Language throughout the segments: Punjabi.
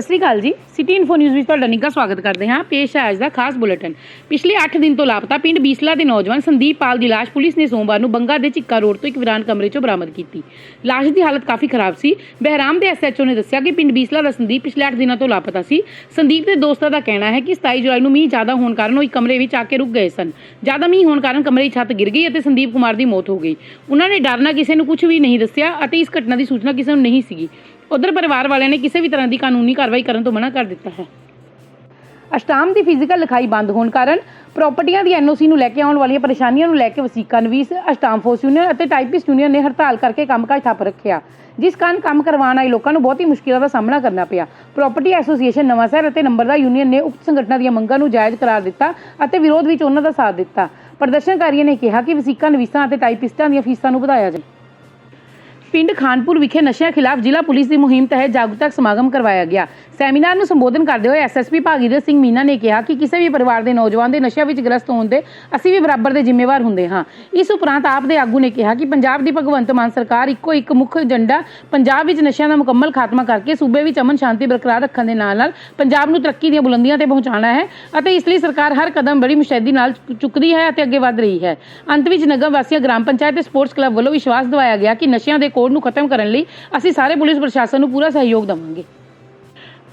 ਸਤਿ ਸ੍ਰੀ ਅਕਾਲ ਜੀ। ਸਿਟੀ ਇਨਫੋ ਨਿਊਜ਼ ਵਿੱਚ ਤੁਹਾਡਾ ਨਿੱਘਾ ਸਵਾਗਤ ਕਰਦੇ ਹਾਂ। ਪੇਸ਼ ਹੈ ਅੱਜ ਦਾ ਖਾਸ ਬੁਲੇਟਿਨ। ਪਿਛਲੇ 8 ਦਿਨ ਤੋਂ ਲਾਪਤਾ ਪਿੰਡ ਬੀਸਲਾ ਦੇ ਨੌਜਵਾਨ ਸੰਦੀਪ ਪਾਲ ਦੀ ਲਾਸ਼ ਪੁਲਿਸ ਨੇ ਸੋਮਵਾਰ ਨੂੰ ਬੰਗਾ ਦੇ ਚਿੱਕਾ ਰੋਡ ਤੋਂ ਇੱਕ ਵੀਰਾਨ ਕਮਰੇ ਚੋਂ ਬਰਾਮਦ ਕੀਤੀ। ਲਾਸ਼ ਦੀ ਹਾਲਤ ਕਾਫੀ ਖਰਾਬ ਸੀ। ਬਹਿਰਾਮ ਦੇ ਐਸਐਚਓ ਨੇ ਦੱਸਿਆ ਕਿ ਪਿੰਡ ਬੀਸਲਾ ਦਾ ਸੰਦੀਪ ਪਿਛਲੇ 8 ਦਿਨਾਂ ਤੋਂ ਲਾਪਤਾ ਸੀ। ਸੰਦੀਪ ਦੇ ਦੋਸਤਾਂ ਦਾ ਕਹਿਣਾ ਹੈ ਕਿ 27 ਜੁਲਾਈ ਨੂੰ ਮੀਂਹ ਜ਼ਿਆਦਾ ਹੋਣ ਕਾਰਨ ਉਹ ਇੱਕ ਕਮਰੇ ਵਿੱਚ ਆ ਕੇ ਰੁਕ ਗਏ ਸਨ। ਜ਼ਿਆਦਾ ਮੀਂਹ ਹੋਣ ਕਾਰਨ ਕਮਰੇ ਦੀ ਛੱਤ ਗਿਰ ਗਈ ਅਤੇ ਸੰਦੀਪ ਕੁਮਾਰ ਦੀ ਮੌਤ ਹੋ ਗਈ। ਉਹਨਾਂ ਨੇ ਡਰਨਾ ਕਿਸੇ ਨੂੰ ਕੁਝ ਵੀ ਨਹੀਂ ਦੱਸਿਆ ਅਤੇ ਇਸ ਘਟਨਾ ਦੀ ਸੂਚਨਾ ਕਿਸੇ ਨੂੰ ਨਹੀਂ ਸੀਗੀ। ਉਧਰ ਪਰਿਵਾਰ ਵਾਲਿਆਂ ਨੇ ਕਿਸੇ ਵੀ ਤਰ੍ਹਾਂ ਦੀ ਕਾਨੂੰਨੀ ਕਾਰਵਾਈ ਕਰਨ ਤੋਂ ਮਨਾ ਕਰ ਦਿੱਤਾ ਹੈ। ਅਸ਼ਟਾਮ ਦੀ ਫਿਜ਼ੀਕਲ ਲਿਖਾਈ ਬੰਦ ਹੋਣ ਕਾਰਨ ਪ੍ਰਾਪਰਟੀਆਂ ਦੀ ਐਨਓਸੀ ਨੂੰ ਲੈ ਕੇ ਆਉਣ ਵਾਲੀਆਂ ਪਰੇਸ਼ਾਨੀਆਂ ਨੂੰ ਲੈ ਕੇ ਵਸੀਕਾ ਨਵੀਸ, ਅਸ਼ਟਾਮ ਫੋਰਸ ਯੂਨੀਅਨ ਅਤੇ ਟਾਈਪਿਸਟ ਯੂਨੀਅਨ ਨੇ ਹੜਤਾਲ ਕਰਕੇ ਕੰਮਕਾਜ ਠੱਪ ਰੱਖਿਆ। ਜਿਸ ਕਾਰਨ ਕੰਮ ਕਰਵਾਉਣ ਆਏ ਲੋਕਾਂ ਨੂੰ ਬਹੁਤੀ ਮੁਸ਼ਕਿਲਾਂ ਦਾ ਸਾਹਮਣਾ ਕਰਨਾ ਪਿਆ। ਪ੍ਰਾਪਰਟੀ ਐਸੋਸੀਏਸ਼ਨ ਨਵਾਂਸ਼ਹਿਰ ਅਤੇ ਨੰਬਰਦਾਰ ਯੂਨੀਅਨ ਨੇ ਉਕਤ ਸੰਗਠਨਾਂ ਦੀਆਂ ਮੰਗਾਂ ਨੂੰ ਜਾਇਜ਼ ਕਰਾਰ ਦਿੱਤਾ ਅਤੇ ਵਿਰੋਧ ਵਿੱਚ ਉਹਨਾਂ ਦਾ ਸਾਥ ਦਿੱਤਾ। ਪ੍ਰਦਰਸ਼ਨਕਾਰੀਆਂ ਨੇ ਕਿਹਾ ਕਿ ਵਸੀਕਾ ਨਵੀਸਾਂ ਅਤੇ ਟਾਈਪਿਸਟਾਂ ਦੀਆਂ ਫੀਸਾਂ ਨੂੰ ਵਧਾਇਆ ਜਾਵੇ। ਪਿੰਡ ਖਾਨਪੁਰ ਵਿਖੇ ਨਸ਼ਿਆਂ ਖਿਲਾਫ ਜ਼ਿਲ੍ਹਾ ਪੁਲਿਸ ਦੀ ਮੁਹਿੰਮ ਤਹਿਤ ਜਾਗਰੂਕਤਾ ਸਮਾਗਮ ਕਰਵਾਇਆ ਗਿਆ। ਸੈਮੀਨਾਰ ਨੂੰ ਸੰਬੋਧਨ ਕਰਦੇ ਹੋਏ ਐਸਐਸਪੀ ਭਾਗੀਰਥ ਸਿੰਘ ਮੀਨਾ ਨੇ ਕਿਹਾ ਕਿ ਕਿਸੇ ਵੀ ਪਰਿਵਾਰ ਦੇ ਨੌਜਵਾਨ ਦੇ ਨਸ਼ਿਆਂ ਵਿੱਚ ਗ੍ਰਸਤ ਹੋਣ ਦੇ ਅਸੀਂ ਵੀ ਬਰਾਬਰ ਦੇ ਜ਼ਿੰਮੇਵਾਰ ਹੁੰਦੇ ਹਾਂ। ਇਸ ਉਪਰੰਤ ਆਪ ਦੇ ਆਗੂ ਨੇ ਕਿਹਾ ਕਿ ਪੰਜਾਬ ਦੀ ਭਗਵੰਤ ਮਾਨ ਸਰਕਾਰ ਇੱਕੋ ਇੱਕ ਮੁੱਖ ਏਜੰਡਾ ਪੰਜਾਬ ਵਿੱਚ ਨਸ਼ਿਆਂ ਦਾ ਮੁਕੰਮਲ ਖਾਤਮਾ ਕਰਕੇ ਸੂਬੇ ਵਿੱਚ ਅਮਨ ਸ਼ਾਂਤੀ ਬਰਕਰਾਰ ਰੱਖਣ ਦੇ ਨਾਲ ਨਾਲ ਪੰਜਾਬ ਨੂੰ ਤਰੱਕੀ ਦੀਆਂ ਬੁਲੰਦੀਆਂ ਤੇ ਪਹੁੰਚਾਉਣਾ ਹੈ ਅਤੇ ਇਸ ਲਈ ਸਰਕਾਰ ਹਰ ਕਦਮ ਬੜੀ ਮੁਸ਼ੈਦੀ ਨਾਲ ਚੁੱਕਦੀ ਹੈ ਅਤੇ ਅੱਗੇ ਵਧ ਰਹੀ ਹੈ। ਅੰਤ ਵਿੱਚ ਨਗਰ ਵਾਸੀਆਂ, ਗ੍ਰਾਮ ਪੰਚਾਇਤ ਤੇ ਸਪੋਰਟਸ ਕਲੱਬ ਵੱਲੋਂ ਵਿਸ਼ਵਾਸ ਦਿਵਾਇਆ ਗਿਆ ਕਿ ਨਸ਼ਿਆਂ ਦੇ ਕੋਡ ਨੂੰ ਖਤਮ ਕਰਨ ਲਈ ਅਸੀਂ ਸਾਰੇ ਪੁਲਿਸ ਪ੍ਰਸ਼ਾਸਨ ਨੂੰ ਪੂਰਾ ਸਹਿਯੋਗ ਦੇਵਾਂਗੇ।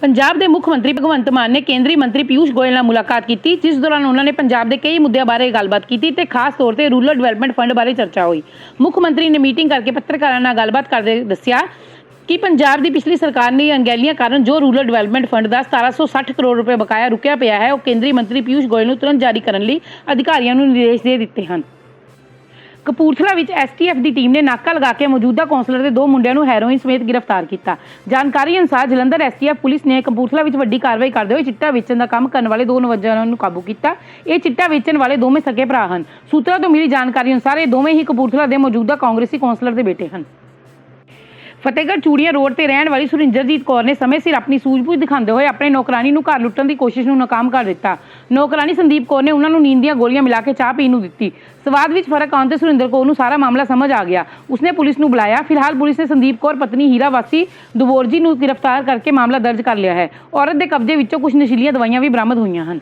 ਪੰਜਾਬ ਦੇ ਮੁੱਖ ਮੰਤਰੀ ਭਗਵੰਤ ਮਾਨ ਨੇ ਕੇਂਦਰੀ ਮੰਤਰੀ ਪਿਊਸ਼ ਗੋਇਲ ਨਾਲ ਮੁਲਾਕਾਤ ਕੀਤੀ, ਜਿਸ ਦੌਰਾਨ ਉਹਨਾਂ ਨੇ ਪੰਜਾਬ ਦੇ ਕਈ ਮੁੱਦਿਆਂ ਬਾਰੇ ਗੱਲਬਾਤ ਕੀਤੀ ਤੇ ਖਾਸ ਤੌਰ ਤੇ ਰੂਰਲ ਡਿਵੈਲਪਮੈਂਟ ਫੰਡ ਬਾਰੇ ਚਰਚਾ ਹੋਈ। ਮੁੱਖ ਮੰਤਰੀ ਨੇ ਮੀਟਿੰਗ ਕਰਕੇ ਪੱਤਰਕਾਰਾਂ ਨਾਲ ਗੱਲਬਾਤ ਕਰਦੇ ਦੱਸਿਆ ਕਿ ਪੰਜਾਬ ਦੀ ਪਿਛਲੀ ਸਰਕਾਰ ਨੇ ਅਣਗਹਿਲੀਆਂ ਕਾਰਨ ਜੋ ਰੂਰਲ ਡਿਵੈਲਪਮੈਂਟ ਫੰਡ ਦਾ 1760 ਕਰੋੜ ਰੁਪਏ ਬਕਾਇਆ ਰੁਕਿਆ ਪਿਆ ਹੈ, ਉਹ ਕੇਂਦਰੀ ਮੰਤਰੀ ਪਿਊਸ਼ ਗੋਇਲ ਨੂੰ ਤੁਰੰਤ ਜਾਰੀ ਕਰਨ ਲਈ ਅਧਿਕਾਰੀਆਂ ਨੂੰ ਨਿਰਦੇਸ਼ ਦੇ ਦਿੱਤੇ ਹਨ। ਕਪੂਰਥਲਾ ਵਿੱਚ ਐਸਟੀਐਫ ਦੀ ਟੀਮ ਨੇ ਨਾਕਾ ਲਗਾ ਕੇ ਮੌਜੂਦਾ ਕੌਂਸਲਰ ਦੇ ਦੋ ਮੁੰਡਿਆਂ ਨੂੰ ਹੈਰੋਇਨ ਸਮੇਤ ਗ੍ਰਿਫਤਾਰ ਕੀਤਾ। ਜਾਣਕਾਰੀ ਅਨੁਸਾਰ ਜਲੰਧਰ ਐਸਟੀਐਫ ਪੁਲਿਸ ਨੇ ਕਪੂਰਥਲਾ ਵਿੱਚ ਵੱਡੀ ਕਾਰਵਾਈ ਕਰਦੇ ਹੋਏ ਚਿੱਟਾ ਵੇਚਣ ਦਾ ਕੰਮ ਕਰਨ ਵਾਲੇ ਦੋ ਨੌਜਵਾਨਾਂ ਨੂੰ ਕਾਬੂ ਕੀਤਾ। ਇਹ ਚਿੱਟਾ ਵੇਚਣ ਵਾਲੇ ਦੋਵੇਂ ਸਕੇ ਭਰਾ ਹਨ। ਸੂਤਰਾਂ ਤੋਂ ਮਿਲੀ ਜਾਣਕਾਰੀ ਅਨੁਸਾਰ ਇਹ ਦੋਵੇਂ ਹੀ ਕਪੂਰਥਲਾ ਦੇ ਮੌਜੂਦਾ ਕਾਂਗਰਸੀ ਕੌਂਸਲਰ ਦੇ ਬੇਟੇ ਹਨ। ਫਤਿਹਗੜ੍ਹ ਚੂੜੀਆਂ ਰੋਡ ਤੇ ਰਹਿਣ ਵਾਲੀ ਸੁਰਿੰਦਰਜੀਤ ਕੌਰ ਨੇ ਸਮੇਂ ਸਿਰ ਆਪਣੀ ਸੂਝਬੂਝ ਦਿਖਾਉਂਦੇ ਹੋਏ ਆਪਣੇ ਨੌਕਰਾਨੀ ਨੂੰ ਘਰ ਲੁੱਟਣ ਦੀ ਕੋਸ਼ਿਸ਼ ਨੂੰ ਨਾਕਾਮ ਕਰ ਦਿੱਤਾ। ਨੌਕਰਾਨੀ ਸੰਦੀਪ ਕੌਰ ਨੇ ਉਹਨਾਂ ਨੂੰ ਨੀਂਦ ਦੀਆਂ ਗੋਲੀਆਂ ਮਿਲਾ ਕੇ ਚਾਹ ਪੀਣ ਨੂੰ ਦਿੱਤੀ। ਸਵਾਦ ਵਿੱਚ ਫ਼ਰਕ ਆਉਣ ਤੇ ਸੁਰਿੰਦਰ ਕੌਰ ਨੂੰ ਸਾਰਾ ਮਾਮਲਾ ਸਮਝ ਆ ਗਿਆ। ਉਸਨੇ ਪੁਲਿਸ ਨੂੰ ਬੁਲਾਇਆ। ਫਿਲਹਾਲ ਪੁਲਿਸ ਨੇ ਸੰਦੀਪ ਕੌਰ, ਪਤਨੀ ਹੀਰਾ ਵਾਸੀ ਦੁਬੋਰਜੀ ਨੂੰ ਗ੍ਰਿਫਤਾਰ ਕਰਕੇ ਮਾਮਲਾ ਦਰਜ ਕਰ ਲਿਆ ਹੈ। ਔਰਤ ਦੇ ਕਬਜ਼ੇ ਵਿੱਚੋਂ ਕੁਝ ਨਸ਼ੀਲੀਆਂ ਦਵਾਈਆਂ ਵੀ ਬਰਾਮਦ ਹੋਈਆਂ ਹਨ।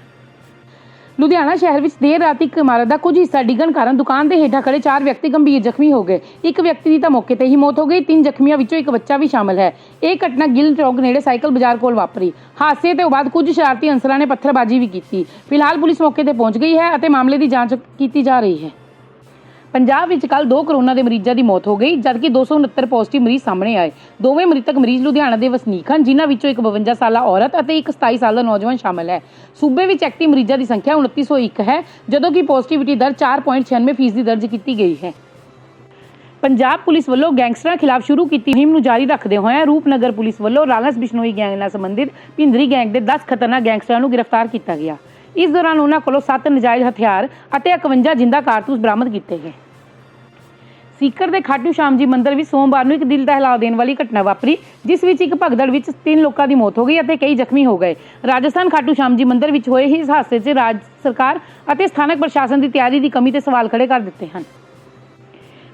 ਲੁਧਿਆਣਾ ਸ਼ਹਿਰ ਵਿੱਚ ਦੇਰ ਰਾਤ ਇੱਕ ਇਮਾਰਤ ਦਾ ਕੁਝ ਹਿੱਸਾ ਡਿੱਗਣ ਕਾਰਨ ਦੁਕਾਨ ਦੇ ਹੇਠਾਂ ਖੜੇ ਚਾਰ ਵਿਅਕਤੀ ਗੰਭੀਰ ਜ਼ਖਮੀ ਹੋ ਗਏ। ਇੱਕ ਵਿਅਕਤੀ ਦੀ ਤਾਂ ਮੌਕੇ ਤੇ ਹੀ ਮੌਤ ਹੋ ਗਈ, ਤਿੰਨ ਜ਼ਖਮੀਆਂ ਵਿੱਚੋਂ ਇੱਕ ਬੱਚਾ ਵੀ ਸ਼ਾਮਲ ਹੈ। ਇਹ ਘਟਨਾ ਗਿੱਲ ਚੌਕ ਨੇੜੇ ਸਾਈਕਲ ਬਾਜ਼ਾਰ ਕੋਲ ਵਾਪਰੀ। ਹਾਦਸੇ ਤੋਂ ਬਾਅਦ ਕੁਝ ਸ਼ਰਾਰਤੀ ਅਨਸਰਾਂ ਨੇ ਪੱਥਰਬਾਜ਼ੀ ਵੀ ਕੀਤੀ। ਫਿਲਹਾਲ ਪੁਲਿਸ ਮੌਕੇ ਤੇ ਪਹੁੰਚ ਗਈ ਹੈ ਅਤੇ ਮਾਮਲੇ ਦੀ ਜਾਂਚ ਕੀਤੀ ਜਾ ਰਹੀ ਹੈ। ਪੰਜਾਬ ਵਿੱਚ ਕੱਲ ਦੋ ਕੋਰੋਨਾ ਦੇ ਮਰੀਜ਼ਾਂ ਦੀ ਮੌਤ ਹੋ ਗਈ, ਜਦਕਿ 269 ਪੋਜ਼ਿਟਿਵ ਮਰੀਜ਼ ਸਾਹਮਣੇ ਆਏ। ਦੋਵੇਂ ਮ੍ਰਿਤਕ ਮਰੀਜ਼ ਲੁਧਿਆਣਾ ਦੇ ਵਸਨੀਕ ਹਨ, ਜਿਨ੍ਹਾਂ ਵਿੱਚੋਂ ਇੱਕ 52 ਸਾਲਾ ਔਰਤ ਅਤੇ ਇੱਕ 27 ਸਾਲ ਦਾ ਨੌਜਵਾਨ ਸ਼ਾਮਲ ਹੈ। ਸੂਬੇ ਵਿੱਚ ਐਕਟਿਵ ਮਰੀਜ਼ਾਂ ਦੀ ਸੰਖਿਆ 2901 ਹੈ, ਜਦੋਂ ਕਿ ਪੋਜ਼ਿਟਿਵਿਟੀ ਦਰ 4.96% ਫੀਸਦੀ ਦਰਜ ਕੀਤੀ ਗਈ ਹੈ। ਪੰਜਾਬ ਪੁਲਿਸ ਵੱਲੋਂ ਗੈਂਗਸਟਰਾਂ ਖਿਲਾਫ ਸ਼ੁਰੂ ਕੀਤੀ ਮੁਹਿੰਮ ਨੂੰ ਜਾਰੀ ਰੱਖਦੇ ਹੋਏ ਰੂਪਨਗਰ ਪੁਲਿਸ ਵੱਲੋਂ ਰਾਲਸ ਬਿਸ਼ਨੋਈ ਗੈਂਗ ਨਾਲ ਸੰਬੰਧਿਤ ਭਿੰਦਰੀ ਗੈਂਗ ਦੇ 10 ਖਤਰਨਾਕ ਗੈਂਗਸਟਰਾਂ ਨੂੰ ਗ੍ਰਿਫਤਾਰ ਕੀਤਾ ਗਿਆ। ਇਸ ਦੌਰਾਨ ਉਹਨਾਂ ਕੋਲੋਂ 7 ਨਜਾਇਜ਼ ਹਥਿਆਰ ਅਤੇ 51 ਜਿੰਦਾ ਕਾਰਤੂਸ ਬਰਾਮਦ ਕੀਤੇ ਗਏ। ਸੀਕਰ ਦੇ ਖਾਟੂ ਸ਼ਾਮ ਜੀ ਮੰਦਿਰ ਵਿੱਚ ਸੋਮਵਾਰ ਨੂੰ ਇੱਕ ਦਿਲ ਦਹਿਲਾ ਦੇਣ ਵਾਲੀ ਘਟਨਾ ਵਾਪਰੀ, ਜਿਸ ਵਿੱਚ ਇੱਕ ਭਗਦੜ ਵਿੱਚ ਤਿੰਨ ਲੋਕਾਂ ਦੀ ਮੌਤ ਹੋ ਗਈ ਅਤੇ ਕਈ ਜ਼ਖਮੀ ਹੋ ਗਏ। ਰਾਜਸਥਾਨ ਖਾਟੂ ਸ਼ਾਮ ਜੀ ਮੰਦਿਰ ਵਿੱਚ ਹੋਏ ਇਸ ਹਾਦਸੇ 'ਚ ਰਾਜ ਸਰਕਾਰ ਅਤੇ ਸਥਾਨਕ ਪ੍ਰਸ਼ਾਸਨ ਦੀ ਤਿਆਰੀ ਦੀ ਕਮੀ ਤੇ ਸਵਾਲ ਖੜੇ ਕਰ ਦਿੱਤੇ ਹਨ।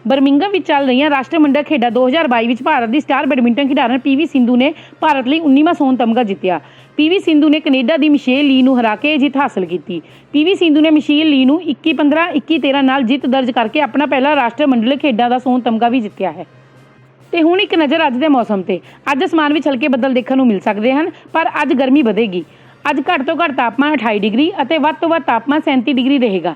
ਬਰਮਿੰਗਮ ਵਿੱਚ ਚੱਲ ਰਹੀਆਂ ਰਾਸ਼ਟਰਮੰਡਲ ਖੇਡਾਂ 2022 ਵਿੱਚ ਭਾਰਤ ਦੀ ਸਟਾਰ ਬੈਡਮਿੰਟਨ ਖਿਡਾਰਨ ਪੀਵੀ ਸਿੰਧੂ ਨੇ ਭਾਰਤ ਲਈ 19ਵਾਂ ਸੋਨ ਤਮਗਾ ਜਿੱਤਿਆ। ਪੀਵੀ ਸਿੰਧੂ ਨੇ ਕੈਨੇਡਾ ਦੀ ਮਿਸ਼ੇਲ ਲੀ ਨੂੰ ਹਰਾ ਕੇ ਜਿੱਤ ਹਾਸਲ ਕੀਤੀ। ਪੀਵੀ ਸਿੰਧੂ ਨੇ ਮਿਸ਼ੇਲ ਲੀ ਨੂੰ 21-15 21-13 ਨਾਲ ਜਿੱਤ ਦਰਜ ਕਰਕੇ ਆਪਣਾ ਪਹਿਲਾ ਰਾਸ਼ਟਰ ਮੰਡਲ ਖੇਡਾਂ ਦਾ ਸੋਨ ਤਮਗਾ ਵੀ ਜਿੱਤਿਆ ਹੈ। ਤੇ ਹੁਣ ਇੱਕ ਨਜ਼ਰ ਅੱਜ ਦੇ ਮੌਸਮ ਤੇ। ਅੱਜ ਅਸਮਾਨ ਵਿੱਚ ਹਲਕੇ ਬੱਦਲ ਦੇਖਣ ਨੂੰ ਮਿਲ ਸਕਦੇ ਹਨ, ਪਰ ਅੱਜ ਗਰਮੀ ਵਧੇਗੀ। ਅੱਜ ਘੱਟ ਤੋਂ ਘੱਟ ਤਾਪਮਾਨ 28 ਡਿਗਰੀ ਅਤੇ ਵੱਧ ਤੋਂ ਵੱਧ ਤਾਪਮਾਨ 37 ਡਿਗਰੀ ਰਹੇਗਾ।